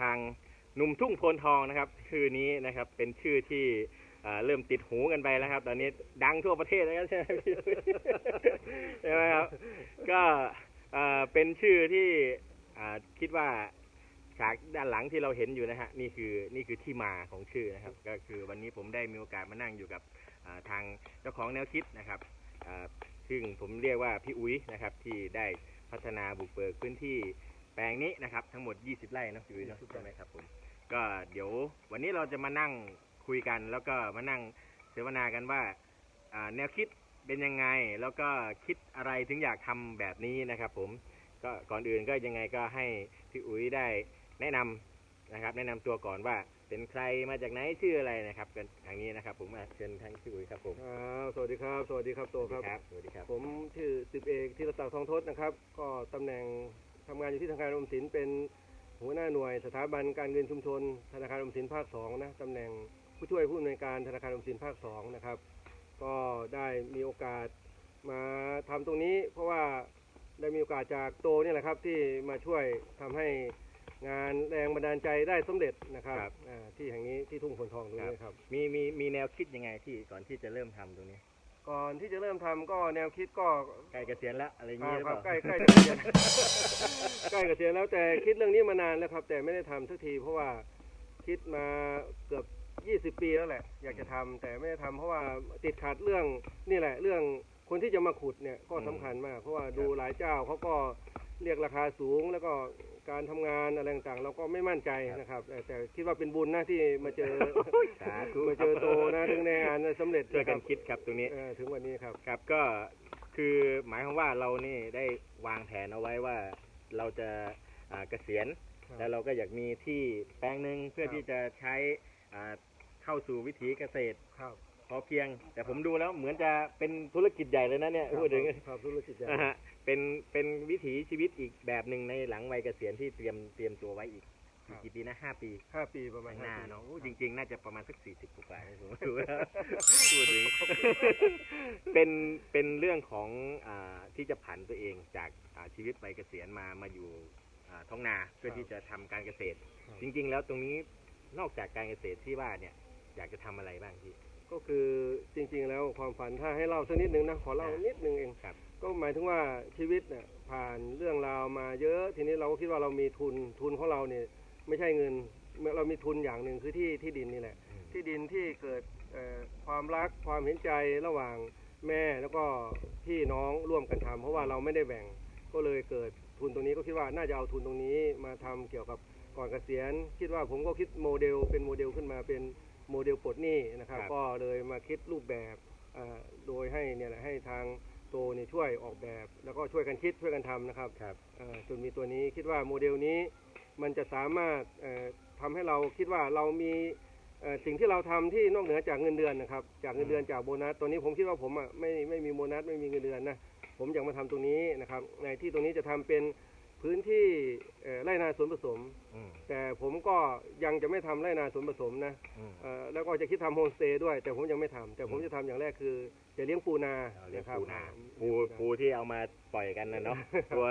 ทางหนุ่มทุ่งโพนทองนะครับ ชื่อนี้นะครับเป็นชื่อที่เริ่มติดหูกันไปแล้วครับ ตอนนี้ดังทั่วประเทศแล้วใช่ไหมพี่ใช่ไหมครับ ก็เป็นชื่อที่คิดว่าฉากด้านหลังที่เราเห็นอยู่นะฮะนี่คือนี่คือที่มาของชื่อนะครับ ก็คือวันนี้ผมได้มีโอกาสมานั่งอยู่กับทางเจ้าของแนวคิดนะครับซึ่งผมเรียกว่าพี่อุ้ยนะครับ ที่ได้พัฒนาบุกเบิกพื้นที่ แปลงนี้นะครับทั้งหมด 20 ไร่นะพี่อุ้ยเนอะใช่ไหมครับผมก็เดี๋ยววันนี้เราจะมานั่งคุยกันแล้วก็มานั่งเสวนากันว่าอ่าแนวคิดเป็นยังไง แล้วก็คิดอะไรถึงอยากทำแบบนี้นะครับ ผมก็ก่อนอื่นก็ยังไงก็ให้พี่อุ๋ยได้แนะนำนะครับ แนะนำตัวก่อนว่าเป็นใครมาจากไหนชื่ออะไรนะครับกันทางนี้นะครับ ผมมาเชิญทางพี่อุ๋ยครับผมครับสวัสดีครับ สวัสดีครับโตครับสวัสดีครับ ผมชื่อสิบเอกธีรศักดิ์ทองทศนะครับ ก็ตำแหน่ง ทำงานอยู่ที่ธนาคารออมสินเป็นหัวหน้าหน่วยสถาบันการเงินชุมชน ธนาคารออมสินภาคสองนะตำแหน่งผู้ช่วยผู้อำนวยการธนาคารออมสินภาคสองนะครับก็ได้มีโอกาสมาทำตรงนี้ เพราะว่าได้มีโอกาสจากโตเนี่ยแหละครับที่มาช่วยทำให้งานแรงบันดาลใจได้สำเร็จนะครับอ่าที่แห่งนี้ที่ทุ่งฝนทองตรงนี้นะครับมีมีมีแนวคิดยังไงที่ก่อนที่จะเริ่มทำตรงนี้ ก่อนที่จะเริ่มทำก็แนวคิดก็ใกล้เกษียณแล้วอะไรอย่างอ่านี้หรือคเปรับล่า ใกล้ใกล้เกษียณ ใกล้เกษียณแล้วแต่คิดเรื่องนี้มานานแล้วครับ แต่ไม่ได้ทำสักทีเพราะว่าคิดมาเกือบ 20 ปีแล้วแหละ อยากจะทำแต่ไม่ได้ทำเพราะว่าติดขัดเรื่องนี่แหละ เรื่องคนที่จะมาขุดเนี่ยก็สำคัญมาก เพราะว่าดูหลายเจ้าเขาก็เรียกราคาสูงแล้วก็ การทำงานอะไรต่างๆ เราก็ไม่มั่นใจนะครับ แต่แต่คิดว่าเป็นบุญนะที่มาเจอสาธุมาเจอโตนะถึงในงานสำเร็จช่วยกันนะรับคิดครับตรงนี้เออถึงวันนี้ครับ ครับก็คือหมายความว่าเรานี่ได้วางแผนเอาไว้ว่าเราจะอ่าเกษียณ ครับแล้วเราก็อยากมีที่แปลงหนึ่งเพื่อครับ ที่จะใช้อ่าเข้าสู่วิถีเกษตร ครับพอเพียง แต่ผมดูแล้วเหมือนจะเป็นธุรกิจใหญ่เลยนะเนี่ยพูดถึงครับธุรกิจใหญ่ นะฮะ เป็นเป็นวิถีชีวิตอีกแบบหนึ่งในหลังวัยเกษียณที่เตรียมเตรียมตัวไว้อีกอีกกี่ปีนะห้าปีห้าปีประมาณข้างหน้าปี เนาะโอ้จริง ๆ น่าจะประมาณสักสี่สิบกว่าๆผมดูแล้วพูดถึง เป็นเป็นเรื่องของอาที่จะผันตัวเองจากอ่าชีวิตวัยเกษียณมามาอยู่อ่าท้องนาเพื่อที่จะทำการเกษตรจริง ๆ แล้วตรงนี้นอกจากการเกษตรที่ว่าเนี่ย อยากจะทำอะไรบ้างพี่ ก็คือจริงๆแล้วความฝันถ้าให้เล่าสักนิดนึงนะขอเล่าอ่านินิดนึงเองครับ ก็หมายถึงว่าชีวิตเนี่ยผ่านเรื่องราวมาเยอะทีนี้เราก็คิดว่าเรามีทุนทุนของเราเนี่ยไม่ใช่เงินเรามีทุนอย่างหนึ่งคือที่ที่ดินนี่แหละ ที่ดินที่เกิดเอ่อความรักความเห็นใจระหว่างแม่แล้วก็พี่น้องร่วมกันทำเพราะว่าเราไม่ได้แบ่งก็เลยเกิดทุนตรงนี้ก็คิดว่าน่าจะเอาทุนตรงนี้มาทำเกี่ยวกับก่อนเกษียณ คิดว่าผมก็คิดโมเดลเป็นโมเดลขึ้นมาเป็นโมเดลปลดหนี้นะครับครับก็เลยมาคิดรูปแบบอ่าโดยให้เนี่ยแหละให้ทาง โตเนี่ยช่วยออกแบบ แล้วก็ช่วยกันคิดช่วยกันทำนะครับครับ เอ่อจนมีตัวนี้คิดว่าโมเดลนี้มันจะสามารถเอ่อทำให้เราคิดว่าเรามีเอ่อสิ่งที่เราทำที่นอกเหนือจากเงินเดือนนะครับ จากเงินเดือนจากโบนัสตัวนี้ผมคิดว่าผมอะไม่ไม่มีโบนัสไม่มีเงินเดือนนะผมอยากมาทำตรงนี้นะครับ ในที่ตรงนี้จะทำเป็นพื้นที่เอ่อไร่นาสวนผสม อืม แต่ผมก็ยังจะไม่ทำไร่นาสวนผสมนะอืม เอ่อแล้วก็จะคิดทำโฮมสเตย์ด้วย แต่ผมยังไม่ทำแต่ผมจะทำอย่างแรกคือ จะเลี้ยงปูนาเอาเรียกะครับปูนาอืมปูปูที่เอามาปล่อยกันนะเนาะตัว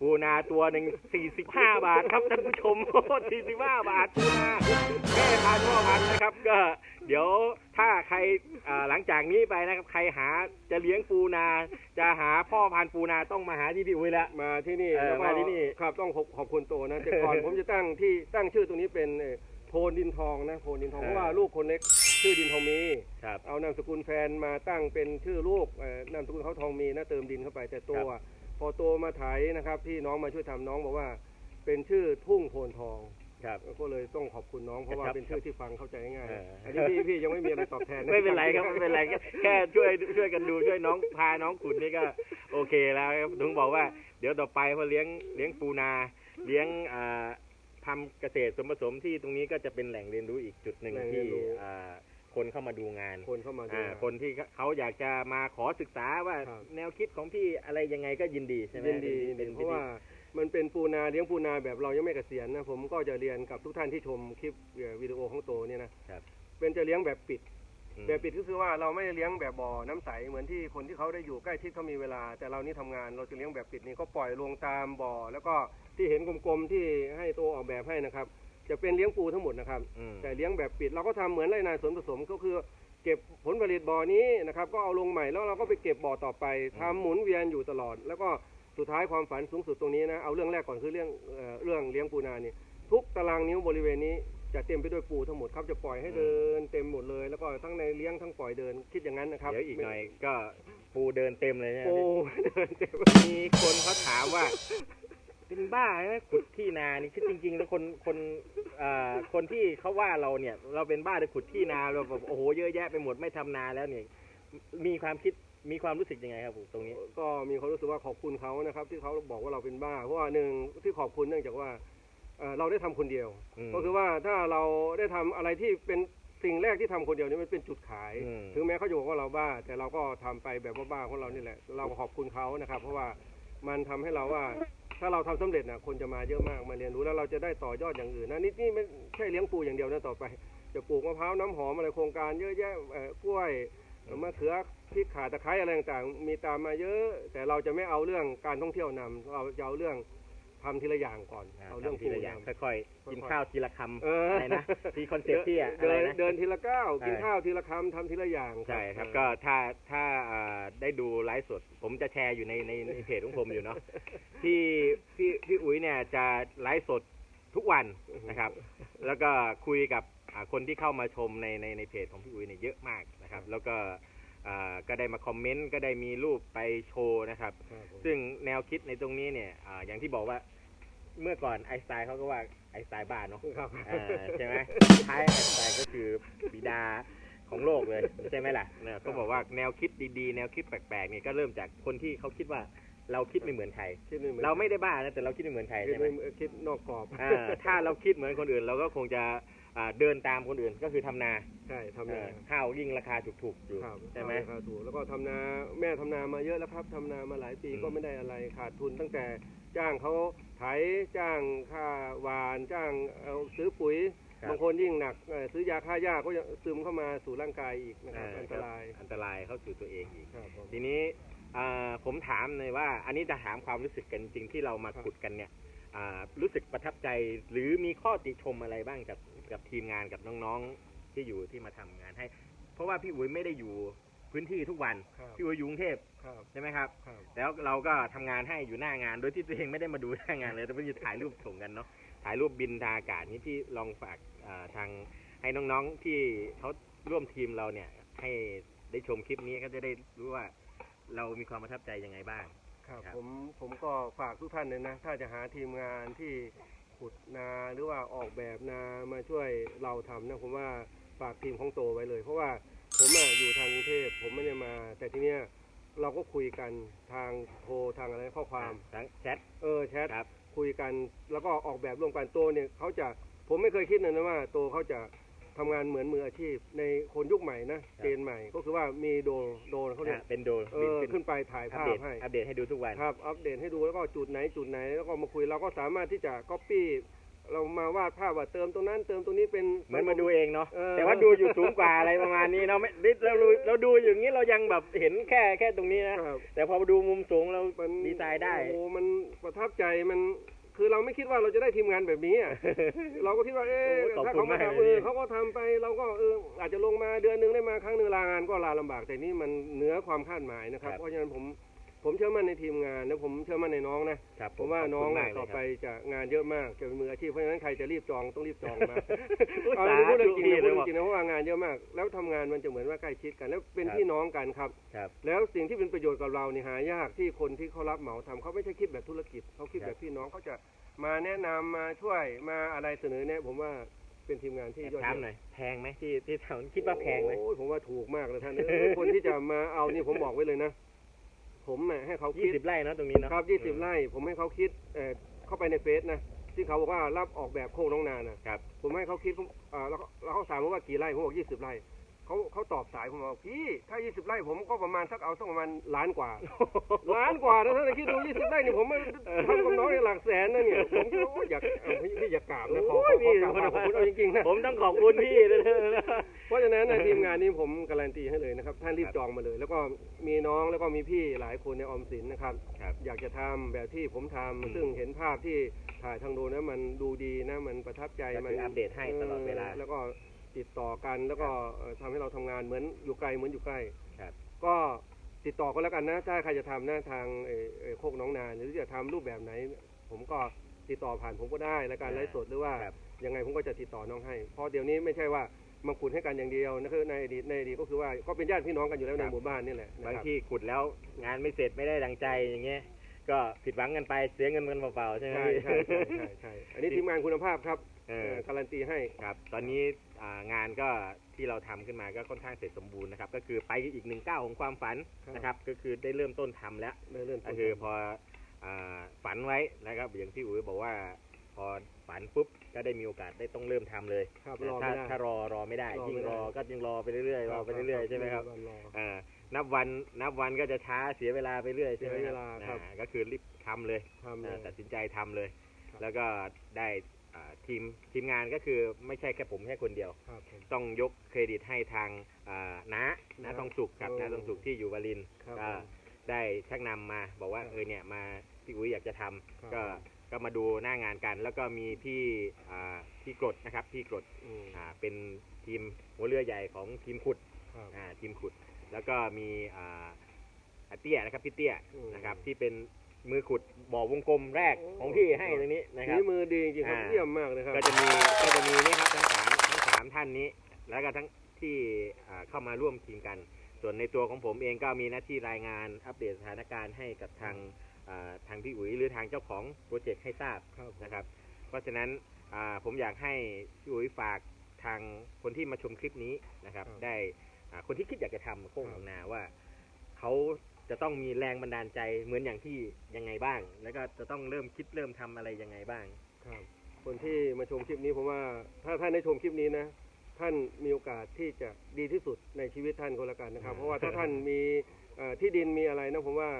ปูนาตัวหนึ่งสี่สิบห้าบาทครับท่านผู้ชมสี่สิบห้าบาทปูนาแม่พันธุ์พ่อพันธุ์นะครับ ก็เดี๋ยวถ้าใครอ่าหลังจากนี้ไปนะครับ ใครหาจะเลี้ยงปูนา จะหาพ่อพันธุ์ปูนาต้องมาหาที่พี่อุ้ยละ มาที่นี่เออแล้วก็มาที่นี่ ครับต้องขอบขอบคุณโตนะแต่ก่อนผมจะตั้งที่ตั้งชื่อตรงนี้เป็นเอ่อโพนดินทองนะโพนดินทองเพราะว่าลูกคนเล็กชื่อดินทองมี ครับ เอานามสกุลแฟนมาตั้งเป็นชื่อลูกเอ่อนามสกุลเขาทองมีนะเติมดินเข้าไปแต่โตอะพอโตมาไถนะครับ ที่น้องมาช่วยทำน้องบอกว่า เป็นชื่อทุ่งโพนทอง ครับ ก็เลยต้องขอบคุณน้องเพราะว่าครับเป็นชื่อที่ฟังเข้าใจง่ายเอออันนี้พี่พี่ยังไม่มีอะไรตอบแทนนะไม่เป็นไรครับไม่เป็นไรแค่แค่ช่วยช่วยกันดูช่วยน้องพาน้องขุนนี่ก็โอเคแล้วครับถึงบอกว่าเดี๋ยวต่อไปพอเลี้ยงเลี้ยงปูนา เลี้ยงอ่า ทำเกษตรสมผสมที่ตรงนี้ก็จะเป็นแหล่งเรียนรู้อีกจุดหนึ่งแหล่งเรีที่ยนรู้ อ่าคนเข้ามาดูงานคนเข้ามาดู อ่าคนที่เขาอยากจะมาขอศึกษาว่าครับ แนวคิดของพี่อะไรยังไงก็ยินดีใช่ไหมยินดีเป็นเพราะว่ามันเป็นปูนาเลี้ยงปูนาแบบเรายังไม่เกษียณนะผมก็จะเรียนกับทุกท่านที่ชมคลิปเอ่อวิดีโอของโตเนี่ยนะครับเป็นจะเลี้ยงแบบปิด อืม แบบปิดก็คือว่าเราไม่ได้เลี้ยงแบบบ่อน้ำใสเหมือนที่คนที่เขาได้อยู่ใกล้ชิดเขามีเวลา แต่เรานี่ทำงานเราจะเลี้ยงแบบปิดนี่ก็ปล่อยลงตามบ่อ แล้วก็ ที่เห็นกลมๆที่ให้ตัวออกแบบให้นะครับ จะเป็นเลี้ยงปูทั้งหมดนะครับ อืมแต่เลี้ยงแบบปิดเราก็ทำเหมือนไรนาสวนผสมก็คือ เก็บผลผลิตบ่อนี้นะครับ ก็เอาลงใหม่แล้วเราก็ไปเก็บบ่อต่อไปทำหมุนเวียนอยู่ตลอด แล้วก็สุดท้ายความฝันสูงสุดตรงนี้นะเอาเรื่องแรกก่อนคือเรื่องเอ่อเรื่องเลี้ยงปูนานี่ทุกตารางนิ้วบริเวณนี้จะเต็มไปด้วยปูทั้งหมดครับจะปล่อยให้เดินเต็มหมดเลย แล้วก็ทั้งในเลี้ยงทั้งปล่อยเดินคิดอย่างนั้นนะครับ เดี๋ยวอีกหน่อยก็ปูเดินเต็มเลยเนี่ยปูเดินเต็มมีคนเขาถามว่า เป็นบ้าไหมขุดที่นานี่คือจริง ๆ แล้วคนคนเอ่อคนที่เขาว่าเราเนี่ย เราเป็นบ้าจะขุดที่นาเราแบบโอ้โหเยอะแยะไปหมดไม่ทำนาแล้วเนี่ย มีความคิดมีความรู้สึกยังไงครับผมตรงนี้ ก็มีความรู้สึกว่าขอบคุณเขานะครับ ที่เขาบอกว่าเราเป็นบ้า เพราะว่าหนึ่งที่ขอบคุณเนื่องจากว่าเอ่อเราได้ทำคนเดียว อืมก็คือว่าถ้าเราได้ทำอะไรที่เป็นสิ่งแรกที่ทำคนเดียวนี่มันเป็นจุดขาย อืม ถึงแม้เขาจะบอกว่าเราบ้า แต่เราก็ทำไปแบบบ้าๆของเรานี่แหละ เราขอบคุณเขานะครับ เพราะว่ามันทำให้เราว่า ถ้าเราทำสำเร็จนะคนจะมาเยอะมากมาเรียนรู้แล้วเราจะได้ต่อยอดอย่างอื่นนะนี่นี่ไม่ใช่เลี้ยงปูอย่างเดียวนะต่อไปจะปลูกมะพร้าวน้ำหอมอะไรโครงการเยอะแยะกล้วยมะเขือพริกข่าตะไคร้อะไรต่างๆ มีตามมาเยอะ แต่เราจะไม่เอาเรื่องการท่องเที่ยวนำเราจะเอาเรื่อง ทำทีละอย่างก่อน เอาเรื่องทำทีปูละอย่างนำค่อยๆ กินข้าวทีละคำเอออะไรนะที่คอนเซ็ปต์ที่อะอะเดิไรนนะเดินทีละก้าวใช่กินข้าวทีละคำทำทีละอย่างใช่ครับเออก็ถ้าถ้าอ่าได้ดูไลฟ์สดผมจะแชร์อยู่ในในในเพจของผมอยู่เนาะพี่พี่พี่อุ๋ยเนี่ยจะไลฟ์สดทุกวันนะครับ แล้วก็คุยกับอ่าคนที่เข้ามาชมในในในเพจของพี่อุ๋ยเนี่ยเยอะมากนะครับ แล้วก็ อ่าก็ได้มาคอมเมนต์ก็ได้มีรูปไปโชว์นะครับ ครับผม ซึ่งแนวคิดในตรงนี้เนี่ยอาอย่างที่บอกว่าเมื่อก่อนไอน์สไตล์เขาก็ว่าไอน์สไตล์บ้าเนาะ ครับ อ่าใช่ไหมท้ายไอน์สไตล์ก็คือบิดาของโลกเลย ใช่ไหมล่ะเนี่ยก็บอกว่าแนวคิดดีๆ แนวคิดแปลกๆเนี่ยก็เริ่มจากคนที่เขาคิดว่าเราคิดไม่เหมือนใครคิดไม่เหมือนเราไม่ได้บ้านะแต่เราคิดไม่เหมือนใครคิดใช่ไหมไม่คิดนอกกรอบ อ่าถ้าเราคิดเหมือนคนอื่น เราก็คงจะ อ่าเดินตามคนอื่นก็คือทำนาใช่ทำเอนาอข้าวยิ่งราคาถูกๆอยู่ครับใช่ไหม ราคาถูกแล้วก็ทำนาแม่ทำนามาเยอะแล้วครับทำนามาหลายปีอืม ก็ไม่ได้อะไรขาดทุนตั้งแต่จ้างเขาไถจ้างค่าหวานจ้างเอาซื้อปุ๋ยครับบางคนยิ่งหนักเอ่อซื้อยาฆ่าหญ้าก็ยังซึมเข้ามาสู่ร่างกายอีกนะครับอ่าอันตรายอันตรายเข้าสู่ตัวเองอีก ครับผม ทีนี้อ่าผมถามเลยว่า อันนี้จะถามความรู้สึกกันจริงที่เรามาครับ ขุดกันเนี่ยอ่ารู้สึกประทับใจหรือมีข้อติชมอะไรบ้างกับ กับทีมงานกับน้องๆที่อยู่ที่มาทำงานให้ เพราะว่าพี่อุ๋ยไม่ได้อยู่พื้นที่ทุกวัน ครับพี่อุ๋ยอยู่กรุงเทพครับใช่ไหมครับ ครับแล้วเราก็ทำงานให้อยู่หน้างาน โดยที่ตัวเองไม่ได้มาดูหน้างานเลยแต่ไปถ่ายรูปส่งกันเนาะถ่ายรูปบินทางอากาศนี้ที่ลองฝากอ่าทางให้น้องๆที่เขาร่วมทีมเราเนี่ย ให้ได้ชมคลิปนี้ก็จะได้รู้ว่าเรามีความประทับใจยังไงบ้าง ครับครับ ผมผมก็ฝากทุกท่านเลยนะ ถ้าจะหาทีมงานที่ ขุดนาหรือว่าออกแบบนามาช่วยเราทำนะผมว่าฝากทีมของโตไว้เลย เพราะว่าผมอะอยู่ทางกรุงเทพผมไม่ได้มา แต่ทีเนี้ยเราก็คุยกันทางโทรทางอะไรข้อความทั้งแชทเออแชทครับ คุยกันแล้วก็ออกแบบร่วมกันโตเนี่ยเขาจะผมไม่เคยคิดเลยนะว่าโตเขาจะ ทำงานเหมือนมืออาชีพ ในคนยุคใหม่นะเจนใหม่ก็คือว่ามีโดรนโดรนเขาเนี่ยอะเป็นโดรนเอบินอขึ้นขึ้นไปถ่ายอัปภาเดพตให้อัปเดตให้ดูทุกวัน ครับอัปเดตให้ดูแล้วก็จุดไหนจุดไหนแล้วก็มาคุยเราก็สามารถที่จะก๊อปปี้เรามาวาดภาพว่าเติมตรงนั้น เติมตรงนี้เป็น เหมือนมาดูเองเนาะเออ แต่ว่าดูอยู่สูงกว่าอะไรประมาณนี้เนาะไม่เราเราเราดูอย่างนี้เรายังแบบเห็นแค่แค่ตรงนี้นะ ครับ แต่พอมาดูมุมสูงเรามันดีไซน์ได้ โอ้มันประทับใจมัน คือเราไม่คิดว่าเราจะได้ทีมงานแบบนี้อะเราก็คิดว่าเอ๊ะโอ้ยขอบถ้าคุณเขามามากทำเลยเออพี่เขาก็ทำไปเราก็เอออาจจะลงมาเดือนหนึงได้มาครั้งหนึ่งลางานก็ลาลำบาก แต่นี่มันเหนือความคาดหมายนะครับ ครับ เพราะฉะนั้นผม ผมเชื่อมั่นในทีมงานแล้วผมเชื่อมั่นในน้องนะครับผมว่าขบน้องคุณน่ะมากเลยต่อครับไปจะงานเยอะมากจะเป็นมืออาชีพเพราะฉะนั้นใครจะรีบจองต้องรีบจองมาอุ๊ยเอาสาพูดเรื่องจริงธุนะพูดเลยเรื่บออกงจริงนะเพราะว่างานเยอะมาก แล้วทำงานมันจะเหมือนว่าใกล้ชิดกัน แล้วเป็นครับพี่น้องกันครับ ครับ แล้วสิ่งที่เป็นประโยชน์กับเรานี่หายากที่คนที่เขารับเหมาทำเขาไม่ใช่คิดแบบธุรกิจเขาคิดครับ แบบพี่น้องเขาจะมาแนะนำมาช่วยมาอะไรเสนอแนะผมว่าเป็นทีมงานที่ยอดถามเยี่ยมหน่อยแพงไหมที่ที่ทำคิดว่าแพงไหม โอ้ยผมว่าถูกมากเลยท่านเอ้ยคนที่จะมาเอานี่ผมบอกไว้เลยนะ ผมน่ะให้เขายี่คิดสิบไร่เนาะตรงนี้เนาะครับยี่สิบไร่ ผมให้เขาคิดเอ่อเข้าไปในเฟซนะที่เขาบอกว่ารับออกแบบโคกน้องนานะครับ ผมให้เขาคิดผมอ่าแล้วเขาแล้วเขาถามผมว่ากี่ไร่ผมบอกยี่สิบไร่ เขเขาเขาตอบสายผมบอกพี่ถ้า 20 ไร่ผมก็ประมาณสักเอาสักประมาณล้านกว่า ล้านกว่านะท่านคิดดู 20 ไร่นี่ผมไม่ทำกับน้องในหลักแสนนะเนี่ยผมคิดว่าโอ้ยอยากเอาพี่พี่อยากกราบนะขอขอขอกราบขอบคุณเอาจริงๆนะผมต้องขอบคุณพี่นะเพราะฉะนั้นในทีมงานนี้ผมการันตีให้เลยนะครับท่านรีบครับจองมาเลย แล้วก็มีน้องแล้วก็มีพี่หลายคนในออมสินนะครับครับอยากจะทำแบบที่ผมทำอืมซึ่งเห็นภาพที่ถ่ายทางโดรนแล้วมันดูดีนะมันประทับใจก็มัคืออัปเดตให้ตลอดเวลาแล้วก็ ติดต่อกันแล้วก็เอ่อทำให้เราทำงานเหมือนอยู่ไกลเหมือนอยู่ใกล้ ครับก็ติดต่อกันแล้วกันนะ ถ้าใครจะทำหน้าทางเอ่อเอ่อโคกหน้องนาหรือจะทำรูปแบบไหน ผมก็ติดต่อผ่านผมก็ได้และการไลฟ์สดหรือว่า ครับ ยังไงผมก็จะติดต่อน้องให้ เพราะเดี๋ยวนี้ไม่ใช่ว่ามาขุดให้กันอย่างเดียวนะคือในอดีตในอดีตก็คือว่าก็เป็นญาติพี่น้องกันอยู่แล้วในหมู่บ้านนี่แหละนะบางครับที่ขุดแล้วงานไม่เสร็จไม่ได้ดังใจอย่างเงี้ย ก็ผิดหวังกันไปเสียเงินกันเปล่าๆใช่ไหมใช่พี่ ใช่ใช่ใช่ใช่อันนี้ทีมงานคุณภาพครับ เออเอ่อการันตีให้ ครับ ตอนนี้อ่างานก็ที่เราทำขึ้นมาก็ค่อนข้างเสร็จสมบูรณ์นะครับ ก็คือไปอีกหนึ่งก้าวของความฝันครับ นะครับ ก็คือได้เริ่มต้นทำแล้วได้เริ่มก็ต้นคือพออาฝันไว้นะครับ อย่างที่อุ๋ยบอกว่า พอฝันปุ๊บก็ได้มีโอกาสได้ต้องเริ่มทำเลยครับแต่รอถ้าไม่ได้ ถ้ารอรอไม่ได้ รอไม่ยิ่งได้รอก็ยิ่งรอไปเรื่อยๆรอไปเรื่อยๆใช่ไหมครับรออ่านับวันนับวันก็จะช้าเสียเวลาไปเรื่อยใช่ไหมเสียคเวรับลาครับอ่าก็คือรีบทำเลยทำเลอ่าย ตัดสินใจทำเลย ครับ แล้วก็ได้อ่า ทีมทีมงานก็คือไม่ใช่แค่ผมแค่คนเดียว ครับผม ต้องยกเครดิตให้ทางอ่าน้าน้าน้าทองสุขครับโอ้น้าทองสุขที่อยู่วารินครับก็ผมได้ชักนำมาบอกว่าครับเออเนี่ยมาพี่อุ้ยอยากจะทำครับก็ก็มาดูหน้างานกัน แล้วก็มีพี่อ่าพี่กรดนะครับพี่กรดอืมอ่าเป็นทีมหัวเรือใหญ่ของทีมขุดครับ อ่าทีมขุด แล้วก็มีอ่าอาเตี้ยนะครับพี่เตี้ยอืมนะครับที่เป็น มือขุดบ่อวงกลมแรกโอ้ของพี่ให้ตรงนี้นะคฝีรับมือดีจริงๆครับอ่าเยี่ยมมากเลยครับก็จะมีก็จะมีนี่ครับทั้งสามทั้งสามท่านนี้ แล้วก็ทั้งที่อ่าเข้ามาร่วมทีมกัน ส่วนในตัวของผมเองก็มีหน้าที่รายงานอัปเดตสถานการณ์ให้กับทางอ่าทางพี่อุ๋ยหรือทางเจ้าของโปรเจกต์ให้ทราบครับนะครับ เพราะฉะนั้นอ่าผมอยากให้พี่อุ๋ยฝากทางคนที่มาชมคลิปนี้นะครับครับได้อ่าคนที่คิดอยากจะทำโค้งของนาว่าเขา จะต้องมีแรงบันดาลใจเหมือนอย่างที่ยังไงบ้าง แล้วก็จะต้องเริ่มคิดเริ่มทำอะไรยังไงบ้าง ครับคนที่มาชมคลิปนี้ผมว่าถ้าท่านได้ชมคลิปนี้นะ ท่านมีโอกาสที่จะดีที่สุดในชีวิตท่านก็แล้วกันนะครับอืมเพราะว่าถ้าท่านมีเอ่อที่ดินมีอะไรนะผมว่า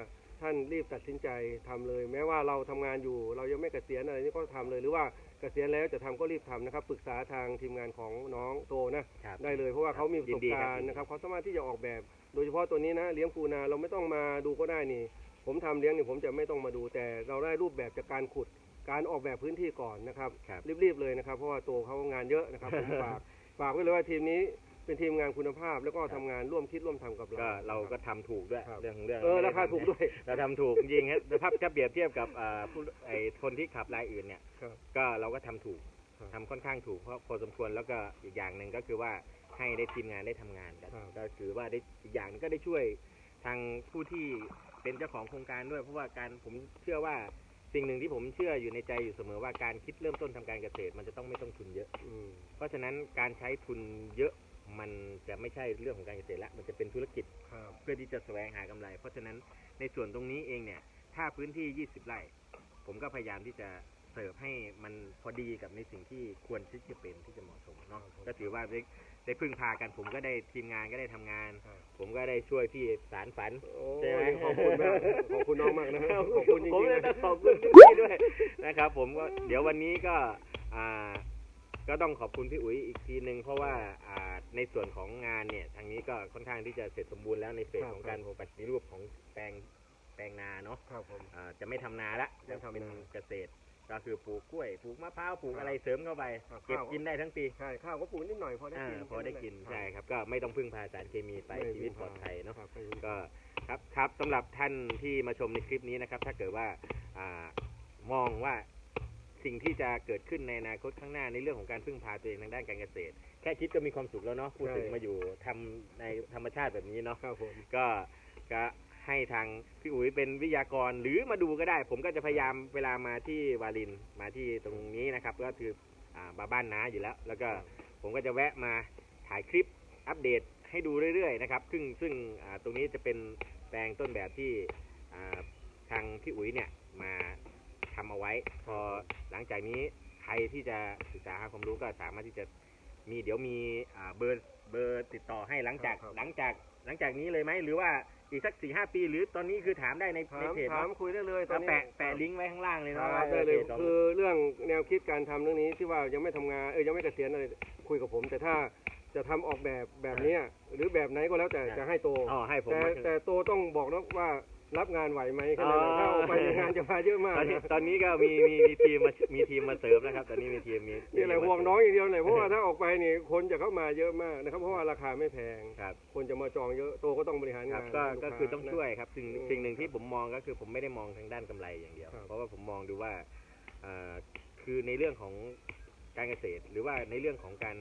ท่านรีบตัดสินใจทำเลย แม้ว่าเราทำงานอยู่ เรายังไม่เกษียณอะไรนี่ก็ทำเลยหรือว่าเกษียณแล้วจะทำก็รีบทำนะครับปรึกษาทางทีมงานของน้องโตนะครับ ได้เลย เพราะว่าเขามีประสบยินดีครับการณ์นะครับเขาสามารถที่จะออกแบบ โดยเฉพาะตัวนี้นะเลี้ยงปูนาเราไม่ต้องมาดูก็ได้นี่ ผมทำเลี้ยงนี่ผมจะไม่ต้องมาดูแต่เราได้รูปแบบจากการขุดการออกแบบพื้นที่ก่อนนะครับครับรีบๆเลยนะครับ เพราะว่าตัวเขางานเยอะนะครับผมฝากฝากไว้เลยว่าทีมนี้เป็นทีมงานคุณภาพแล้วก็ครับทำงานร่วมคิดร่วมทำกับเราก็เราก็คบทำถูกด้วยครับเรื่องของเรื่องเออไม่ได้ราคาทำถูกด้วยเราทำถูกจริงครับถ้าถ้าเปรียบเทียบกับอ่าผู้ไอคนที่ขับรายอื่นเนี่ยครับก็เราก็ทำถูกครับทำค่อนข้างถูกเพราะพอสมควรแล้วก็อีกอย่างหนึ่งก็คือว่า ให้ได้ทีมงานได้ทำงานกันครับ ก็คือว่าได้อีกอย่างหนึงก็ได้ช่วยทางผู้ที่เป็นเจ้าของโครงการด้วยเพราะว่าการผมเชื่อว่าสิ่งหนึ่งที่ผมเชื่ออยู่ในใจอยู่เสมอว่าการคิดเริ่มต้นทำการเกษตร มันจะต้องไม่ต้องทุนเยอะ อืมเพราะฉะนั้นการใช้ทุนเยอะมันจะไม่ใช่เรื่องของการเกษตรละมันจะเป็นธุรกิจ ครับเพื่อที่จะแสวงหากำไร เพราะฉะนั้นในส่วนตรงนี้เองเนี่ย ถ้าพื้นที่ 20 ไร่ ผมก็พยายามที่จะ เสิร์ฟให้มันพอดีกับในสิ่งที่ควรที่จะเป็นที่จะเหมาะสมเนาะก็ถือว่าได้ได้พึ่งพากันผมก็ได้ทีมงานก็ได้ทำงานครับผมก็ได้ช่วยพี่สารฝัน โอ้ใช่ไหม ขอบคุณมาก ขอบคุณน้องมากนะขอบคุณจผมริงๆเลยนะต้องขอบคุณพี่ด้วยนะครับ ผมก็เดี๋ยววันนี้ก็อ่าก็ต้องขอบคุณพี่อุ๋ยอีกทีหนึ่งเพราะว่าอ่าในส่วนของงานเนี่ยทางนี้ก็ค่อนข้างที่จะเสร็จสมบูรณ์แล้วในเฟสของการปฏิรูปของแปลงแปลงนาเนาะครับผม อ่าจะไม่ทำนาละไม่จะทำนา เป็นเกษตร ก็คือปลูกกล้วยปลูกมะพร้าวปลูกครับอะไรเสริมเข้าไปครับเก็บข้าวกินได้ทั้งปีใช่ข้าวก็ปลูกนิดหน่อยพอได้อ่ากินพอได้กินแค่ใช่แหละครับ ก็ไม่ต้องพึ่งพาสารเคมีไปไม่ชีวิตพึ่งปลพาอดภัยเนาะครับไม่พึ่งพาก็ครับครับสำหรับท่านที่มาชมในคลิปนี้นะครับ ถ้าเกิดว่าอ่ามองว่าสิ่งที่จะเกิดขึ้นในอนาคตข้างหน้าในเรื่องของการพึ่งพาตัวเองทางด้านการเกษตร แค่คิดก็มีความสุขแล้วเนาะพูดถึงใช่มาอยู่ทำในธรรมชาติแบบนี้เนาะครับผมก็ก็ ให้ทางพี่อุ๋ยเป็นวิทยากรหรือมาดูก็ได้ ผมก็จะพยายามเวลามาที่วารินมาที่ตรงนี้นะครับ ก็คืออ่ามาบ้านน้าอยู่แล้ว แล้วก็ผมก็จะแวะมาถ่ายคลิปอัปเดตให้ดูเรื่อยๆนะครับซึ่งซึ่งอ่าตรงนี้จะเป็นแปลงต้นแบบที่อ่าทางพี่อุ๋ยเนี่ยมาทำเอาไว้ พอหลังจากนี้ใครที่จะศึกษาหาความรู้ก็สามารถที่จะมีเดี๋ยวมีอ่าเบอร์เบอร์ติดต่อให้หลังจากครับหลังจากหลังจากนี้เลยไหมหรือว่า อีกสักสี่ห้าปี หรือตอนนี้คือถามได้ในในถามเพจถามเนาะคุยได้เลยตอก็นนี้แปะแปะลิงก์ไว้ข้างล่างเลยคเนาะรับได้เลยพจของคือเรื่องแนวคิดการทำเรื่องนี้ที่ว่ายังไม่ทำงานเออยังไม่เกษียณอะไรคุยกับผม แต่ถ้าจะทำออกแบบแบบเนี้ยหรือแบบไหนก็แล้วแต่จะให้โต อ๋อให้ผมแต่มา แต่โตต้องบอกนะว่า รับงานไหวไหมแค่นั้นเองอ๋อถ้าออกไปงานจะมาเยอะมากตอนนี้นะ ตอนนี้ก็มีมีมีทีมมามีทีมมาเสริมนะครับ ตอนนี้มีทีมมีนี่แหละห่วงน้องอย่างเดียวเลยเพราะว่าถ้าออกไปนี่คนจะเข้ามาเยอะมากนะครับ เพราะว่าราคาไม่แพง ครับ คนจะมาจองเยอะโตก็ต้องบริหารครังาบนก็ให้ลูก็ค้าคือต้องนะช่วยครับสิ่งอืมสิ่งหนึ่งที่ผมมองก็คือผมไม่ได้มองทางด้านกำไรอย่างเดียว ครับเพราะว่าผมมองดูว่าเอ่อคือในเรื่องของการเกษตร หรือว่าในเรื่องของการ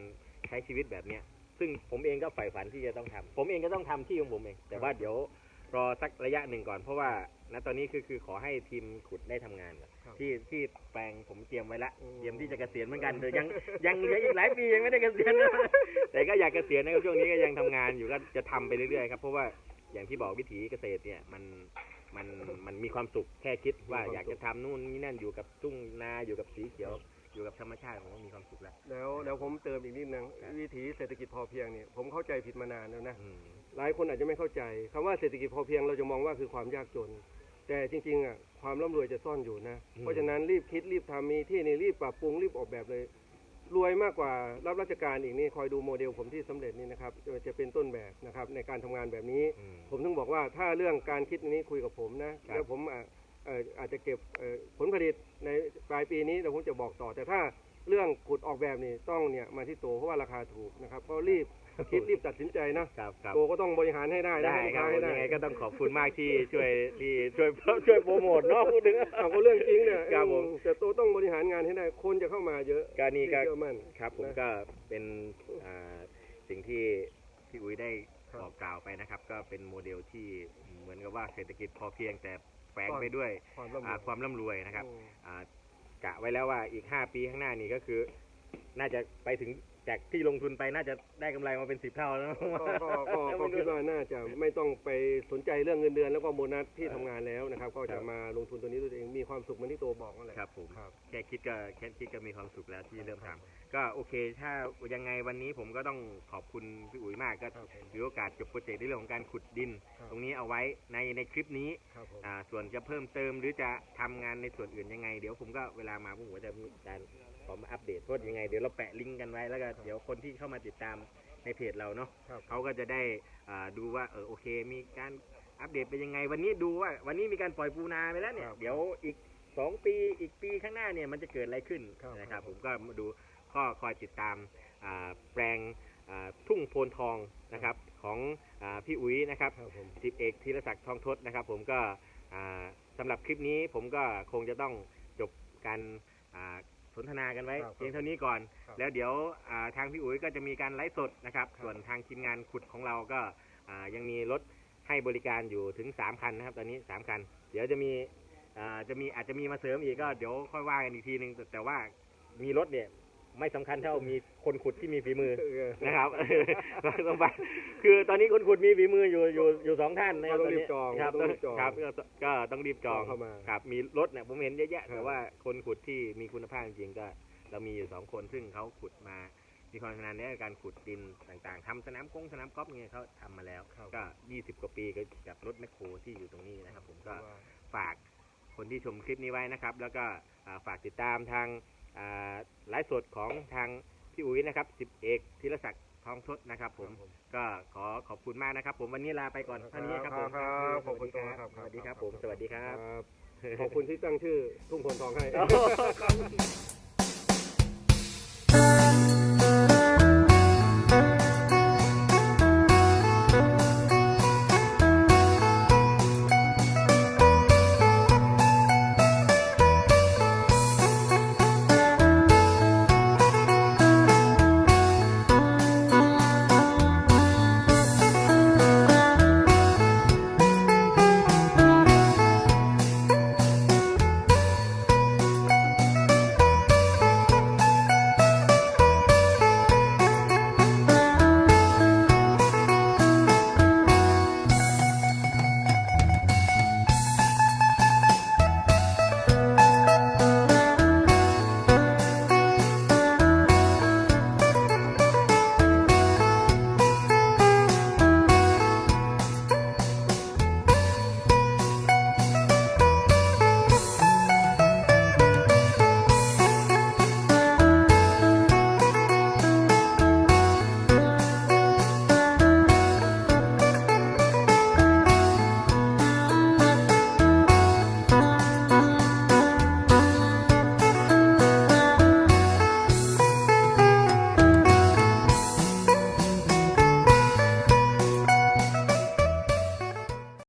ใช้ชีวิตแบบเนี้ยซึ่งผมเองก็ใฝ่ฝันที่จะต้องทำผมเองก็ต้องทำที่ของผมเอง แต่ว่าเดี๋ยว รอสักระยะหนึ่งก่อนเพราะว่าณตอนนี้คือคือขอให้ทีมขุดได้ทำงานก่อนครับที่ที่แปลงผมเตรียมไว้ละอืม เตรียมที่จะเกษียณเหมือนกันแต่ยังยังเหลืออีกหลายปียังไม่ได้เกษียณ แต่ก็อยากเกษียณนะครับช่วงนี้ก็ยังทำงานอยู่ก็จะทำไปเรื่อยๆครับเพราะว่าอย่างที่บอกวิถีเกษตรเนี่ยมันมันมันมีความสุขแค่คิดว่าอยากจะทำนู่นนี่นั่นอยู่กับทุ่งนาอยู่กับสีเขียว อยู่กับธรรมชาติผมก็มีความสุขแล้ว แล้วแล้วผมเติมอีกนิดนึงครับวิถีเศรษฐกิจพอเพียงเนี่ยผมเข้าใจผิดมานานแล้วนะอืมหลายคนอาจจะไม่เข้าใจคำว่าเศรษฐกิจพอเพียงเราจะมองว่าคือความยากจน แต่จริงๆอะความร่ำรวยจะซ่อนอยู่นะ เพราะฉะนั้นรีบคิดรีบทำมีที่นี่รีบปรับปรุงรีบออกแบบเลย รวยมากกว่ารับราชการอีกนี่คอยดูโมเดลผมที่สำเร็จนี่นะครับจะจะเป็นต้นแบบนะครับในการทำงานแบบนี้อืมผมถึงบอกว่าถ้าเรื่องการคิดนี้คุยกับผมนะครับแล้วผมอะเอ่ออาจจะเก็บเอ่อผลผลิตในปลายปีนี้เดี๋ยวผมจะบอกต่อ แต่ถ้าเรื่องขุดออกแบบนี่ต้องเนี่ยมาที่โตเพราะว่าราคาถูกนะครับก็รีบคิดรีบตัดสินใจนะครับครับโตก็ต้องบริหารให้ได้นะได้ให้ลูกครับค้าให้ได้ ยังไงก็ต้องขอบคุณมากที่ช่วยที่ช่วยช่วยโปรโมทเนาะพูดถึง เอาก็เรื่องจริงเนี่ยครับผมแต่โตต้องบริหารงานให้ได้ คนจะเข้ามาเยอะก็นี่ก็เชื่อมั่น ครับผมนะก็เป็นอ่าสิ่งที่พี่อุ้ยได้ครับ บอกกล่าวไปนะครับ ก็เป็นโมเดลที่เหมือนกับว่าเศรษฐกิจพอเพียงแต่ แฝงไปด้วยความร่ำรอ่าวยความร่ำรวยนะครับอืมอ่ากะไว้แล้วว่าอีกห้าปีข้างหน้านี่ก็คือ น่าจะไปถึงจากที่ลงทุนไปน่าจะได้กำไรมาเป็นสิบเท่าแล้วก็ก็ก็ก็คิดว่าน่าจะไม่ต้องไปสนใจเรื่องเงินเดือนแล้วก็โบนัสที่ทำงานแล้วนะครับ ก็ครัจะบมาลงทุนตัวนี้ด้วยตัวเองมีความสุขเหมือนที่โตบอกนั่นแหละครับผมครับ แค่คิดก็แค่คิดก็มีความสุขแล้วที่เริ่มทำก็โอเค ถ้ายังไงวันนี้ผมก็ต้องขอบคุณพี่อุ๋ยมากก็ครับผมถือโอกาสจบโปรเจกต์ในเรื่องของการขุดดิน ครับ ตรงนี้เอาไว้ในในคลิปนี้ครับผม อ่าส่วนจะเพิ่มเติมหรือจะทำงานในส่วนอื่นยังไง เดี๋ยวผมก็เวลามาผมก็จะมีการ ขอมาอัปเดตเพราะยังไง เดี๋ยวเราแปะลิงก์กันไว้แล้วก็เดี๋ยวคนที่เข้ามาติดตามในเพจเราเนาะครับ เขาก็จะได้อ่าดูว่าเออโอเค มีการอัปเดตเป็นยังไง วันนี้ดูว่าวันนี้มีการปล่อยปูนาไปแล้วเนี่ย ครับเดี๋ยวอีกสองปีอีกปีข้างหน้าเนี่ยมันจะเกิดอะไรขึ้นครับนะครับ ครับ ผมก็มาดูข้อคอยติดตามอ่าแปลงอ่าทุ่งโพนทองนะครับของอาพี่อุ๋ยนะครับ ครับผม สิบเอกธีรศักดิ์ทองทศนะครับ ผมก็อ่าสำหรับคลิปนี้ผมก็คงจะต้องจบการอ่าส นทนากันไว้ครับเพียงเท่านี้ก่อน ครับแล้วเดี๋ยวอ่าทางพี่อุ๋ยก็จะมีการไลฟ์สดนะครับ ครับ ส่วนทางทีมงานขุดของเราก็อ่ายังมีรถให้บริการอยู่ถึงสามคันนะครับ ตอนนี้สามคัน เดี๋ยวจะมีอ่าจะมีอาจจะมีมาเสริมอีกก็เดี๋ยวค่อยว่ากันอีกทีนึงแต่แต่ว่ามีรถเนี่ย ไม่สำคัญเท่ามีคนขุดที่มีฝีมือนะครับ ต้องไปคือตอนนี้คนขุดมีฝีมืออยู่อยู่อยู่สองท่านนะครับก็ต้องตนรีนี้บจองครับต้องรีบจองครับก็ก็ต้องรีบจองจองเข้ามาครับ มีรถเนี่ยผมเห็นเยอะแยะครับแต่ว่าคนขุดที่มีคุณภาพจริงๆก็ เรามีอยู่สองคนซึ่งเขาขุดมามีความชำนาญในการขุดดินต่าง ๆทำสนามกงสนามกอล์ฟเนี่ยเขาทำมาแล้วครับก็ยี่สิบกว่าปีก็กับรถแมคโครที่อยู่ตรงนี้นะครับ ผมก็ว่าฝากคนที่ชมคลิปนี้ไว้นะครับ แล้วก็อ่าฝากติดตามทางอ่า ไลฟ์สดของทางพี่อุ๋ยนะครับสิบเอกธีรศักดิ์ทองทศนะครับ ผมก็ขอขอบคุณมากนะครับ ผมวันนี้ลาไปก่อนเท่านี้ครับผมครับขอบคุณครับสวัสดีครับผมสวัสดีครับครับขอบคุณที่ตั้งชื่อทุ่งพลทองให้โอ้ขอบคุณ